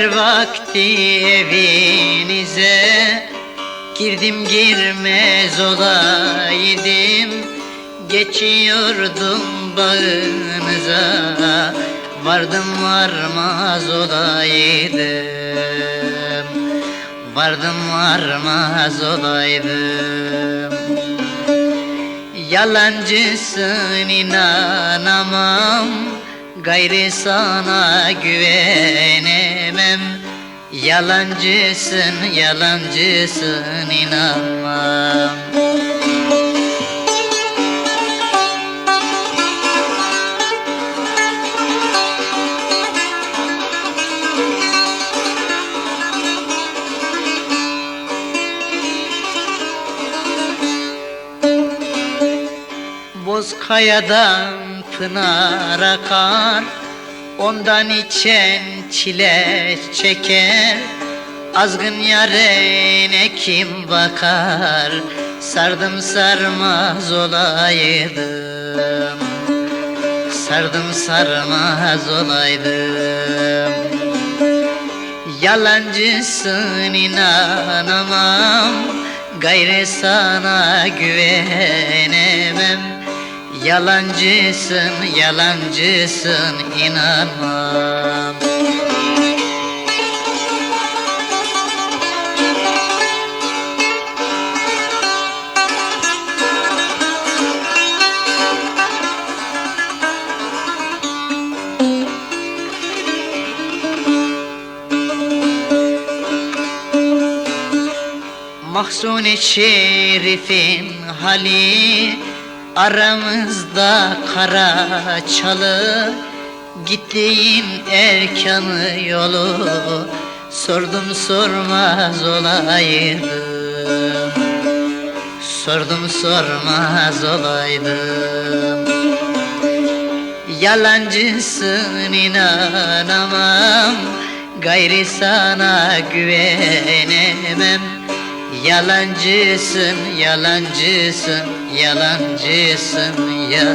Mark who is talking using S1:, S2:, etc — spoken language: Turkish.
S1: vakti evinize Girdim girmez olaydım. Geçiyordum bağınıza Vardım varmaz olaydım. Vardım varmaz olaydım. Yalancısın inanamam. Gayrı sana güvenemem Yalancısın yalancısın inanmam. Bozkaya'dan pınar akar Ondan içen çile çeker. Azgın yarene kim bakar? Sardım sarmaz olaydım. Sardım sarmaz olaydım. Yalancısın inanamam. Gayrı sana güvenemem Yalancısın, yalancısın inanmam. Mahzun-i şerifin hali Aramızda kara çalı Gittiğin erkanı yolu. Sordum sormaz olaydım Sordum sormaz olaydım Yalancısın inanamam Gayri sana güvenemem. Yalancısın, yalancısın, yalancısın ya